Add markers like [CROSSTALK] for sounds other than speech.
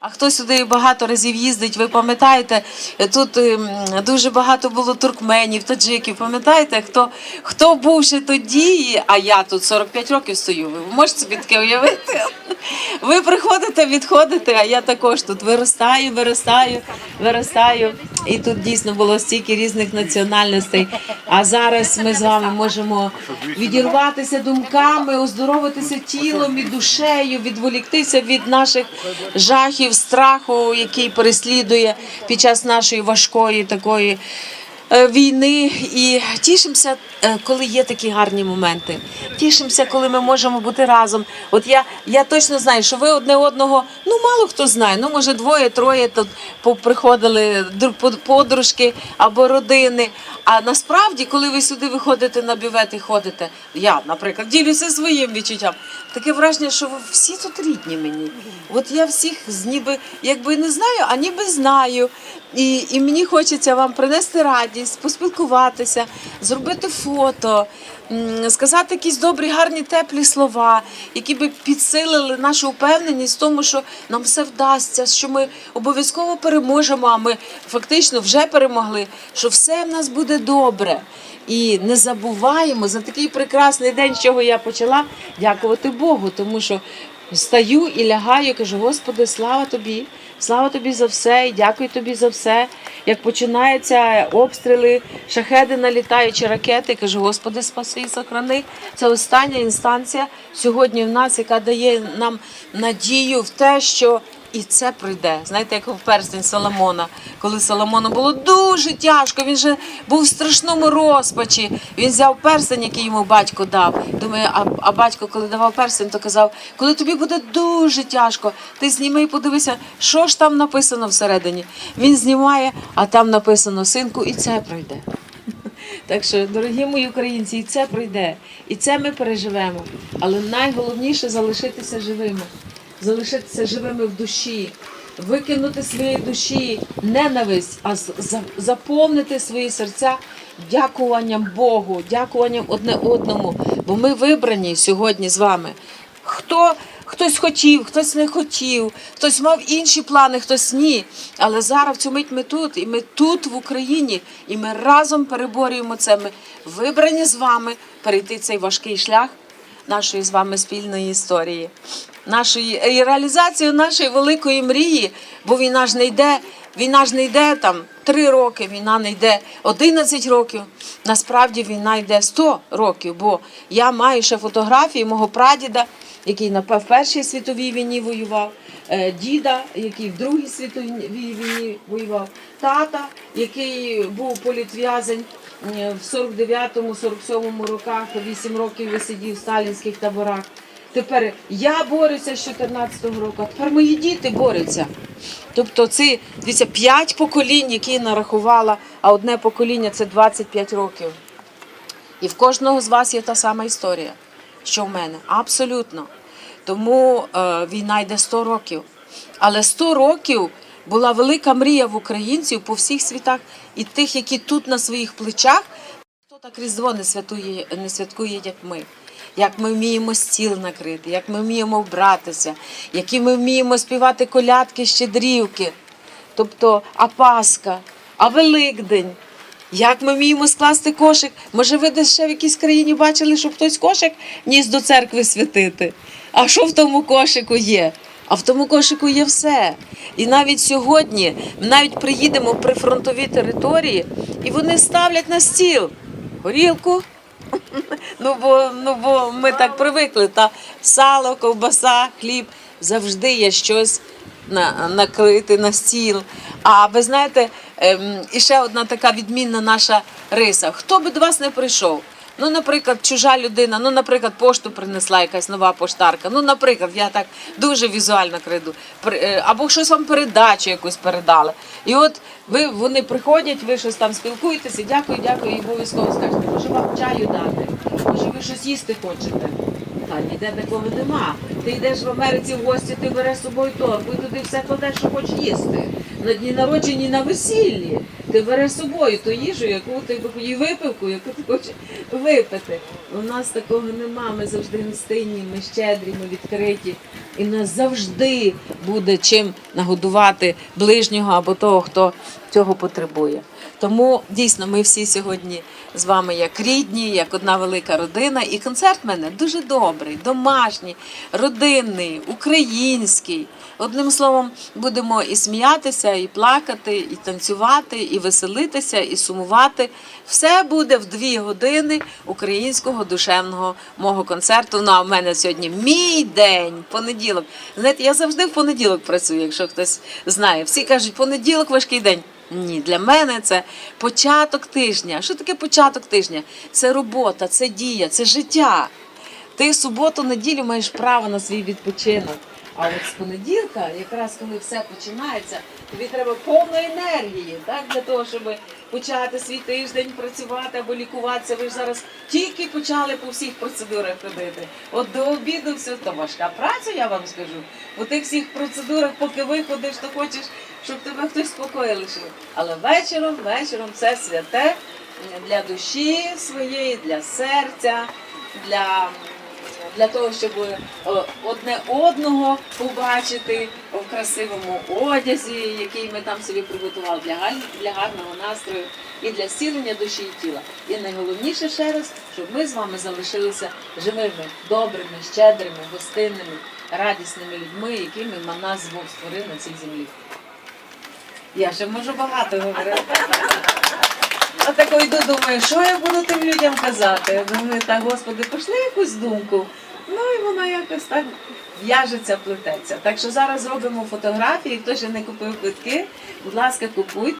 А хто сюди багато разів їздить, ви пам'ятаєте, тут ем, дуже багато було туркменів, таджиків. Пам'ятаєте, хто, хто був ще тоді, а я тут 45 років стою. Ви можете собі таке уявити? Ви приходите, відходите, а я також тут виростаю, виростаю, виростаю. І тут дійсно було стільки різних національностей. А зараз ми з вами можемо відірватися думками, оздоровитися тілом і душею, відволіктися від наших жахів, страху, який переслідує під час нашої важкої такої війни. І тішимося, е, коли є такі гарні моменти. Тішимося, коли ми можемо бути разом. От я, я точно знаю, що ви одне одного, ну мало хто знає, ну може двоє, троє тут приходили подружки або родини. А насправді, коли ви сюди виходите на бювет і ходите, я, наприклад, ділюся своїм відчуттям. Таке враження, що ви всі тут рідні мені. От я всіх ніби якби не знаю, а ніби знаю. І, і мені хочеться вам принести радість, поспілкуватися, зробити фото, сказати якісь добрі, гарні, теплі слова, які би підсилили нашу впевненість в тому, що нам все вдасться, що ми обов'язково переможемо. А ми фактично вже перемогли, що все в нас буде добре. І не забуваємо за такий прекрасний день, з чого я почала дякувати Богу, тому що стаю і лягаю, кажу, Господи, слава тобі, слава тобі за все, і дякую тобі за все. Як починаються обстріли, шахеди налітаючи ракети, кажу, Господи, спаси і сохрани. Це остання інстанція сьогодні в нас, яка дає нам надію в те, що і це пройде. Знаєте, як в перстень Соломона, коли Соломону було дуже тяжко, він же був в страшному розпачі. Він взяв перстень, який йому батько дав. Думаю, а, а батько, коли давав перстень, то казав, коли тобі буде дуже тяжко, ти зніми і подивися, що ж там написано всередині. Він знімає, а там написано синку, і це пройде. [LAUGHS] Так що, дорогі мої українці, і це пройде, і це ми переживемо. Але найголовніше залишитися живими, залишитися живими в душі, викинути своєї душі ненависть, а заповнити свої серця дякуванням Богу, дякуванням одне одному. Бо ми вибрані сьогодні з вами. Хто хтось хотів, хтось не хотів, хтось мав інші плани, хтось ні. Але зараз в цю мить ми тут, і ми тут в Україні, і ми разом переборюємо це. Ми вибрані з вами перейти цей важкий шлях нашої з вами спільної історії, нашої і реалізацію нашої великої мрії, бо війна ж не йде. Війна ж не йде там три роки, війна не йде 11 років. Насправді війна йде 100 років, бо я маю ще фотографії мого прадіда, який на Першій світовій війні воював, е, діда, який в Другій світовій війні воював, тата, який був політв'язень е, в 49-47 роках, 8 років висидів в сталінських таборах. Тепер я борюся з 14-го року, а тепер мої діти борються. Тобто це дивіться, 5 поколінь, які я нарахувала, а одне покоління це 25 років. І в кожного з вас є та сама історія, що в мене. Абсолютно. Тому е, війна йде 100 років. Але 100 років була велика мрія в українців по всіх світах і тих, які тут на своїх плечах. Хто так Різдво не святує, не святкує, як ми. Як ми вміємо стіл накрити, як ми вміємо вбратися, які ми вміємо співати колядки, щедрівки, тобто а Пасха, а Великдень. Як ми вміємо скласти кошик? Може, ви десь ще в якійсь країні бачили, щоб хтось кошик ніс до церкви святити? А що в тому кошику є? А в тому кошику є все. І навіть сьогодні ми навіть приїдемо в прифронтові території, і вони ставлять на стіл горілку. [LAUGHS] Ну бо, ну бо ми так привикли. Та сало, ковбаса, хліб завжди є щось на, накрити на стіл. А ви знаєте, ем, і ще одна така відмінна наша риса. Хто би до вас не прийшов? Ну, наприклад, чужа людина, ну, наприклад, пошту принесла якась нова поштарка. Ну, наприклад, я так дуже візуально криду. Е, Або щось вам передачу якусь передали. І от ви вони приходять, ви щось там спілкуєтеся, дякую, дякую, і обов'язково скажете, може вам чаю дати, ви щось їсти хочете. Та ніде такого нема. Ти йдеш в Америці в гості, ти береш з собою торбу і туди все кладеш, що хочеш їсти. На дні народжені на весіллі. Ти береш з собою ту їжу, яку ти і випивку, яку ти хочеш випити. У нас такого нема. Ми завжди гостинні, ми щедрі, ми відкриті. І нас завжди буде чим нагодувати ближнього або того, хто цього потребує. Тому дійсно ми всі сьогодні з вами як рідні, як одна велика родина. І концерт в мене дуже добрий, домашній, родинний, український. Одним словом, будемо і сміятися, і плакати, і танцювати, і веселитися, і сумувати. Все буде в дві години українського душевного мого концерту. Ну а в мене сьогодні мій день, понеділок. Знаєте, я завжди в понеділок працюю, якщо хтось знає. Всі кажуть, понеділок важкий день. Ні, для мене це початок тижня. Що таке початок тижня? Це робота, це дія, це життя. Ти суботу, неділю маєш право на свій відпочинок. А от з понеділка, якраз коли все починається, тобі треба повно енергії, так для того, щоб почати свій тиждень працювати або лікуватися. Ви ж зараз тільки почали по всіх процедурах ходити. От до обіду все то важка праця, я вам скажу. У тих всіх процедурах, поки виходиш, то хочеш, щоб тебе хтось в спокої лишив. Але вечором, вечором це святе для душі своєї, для серця, для для того, щоб е, одне одного побачити в красивому одязі, який ми там собі приготували для, гарного настрою і для зцілення душі і тіла. І найголовніше ще раз, щоб ми з вами залишилися живими, добрими, щедрими, гостинними, радісними людьми, якими нас Бог створив на цій землі. Я ще можу багато говорити. А тако йду, думаю, що я буду тим людям казати? Я думаю, так, Господи, пошли якусь думку. Ну і вона якось так в'яжеться, плететься. Так що зараз робимо фотографії. Хто ще не купив квитки, будь ласка, купуйте.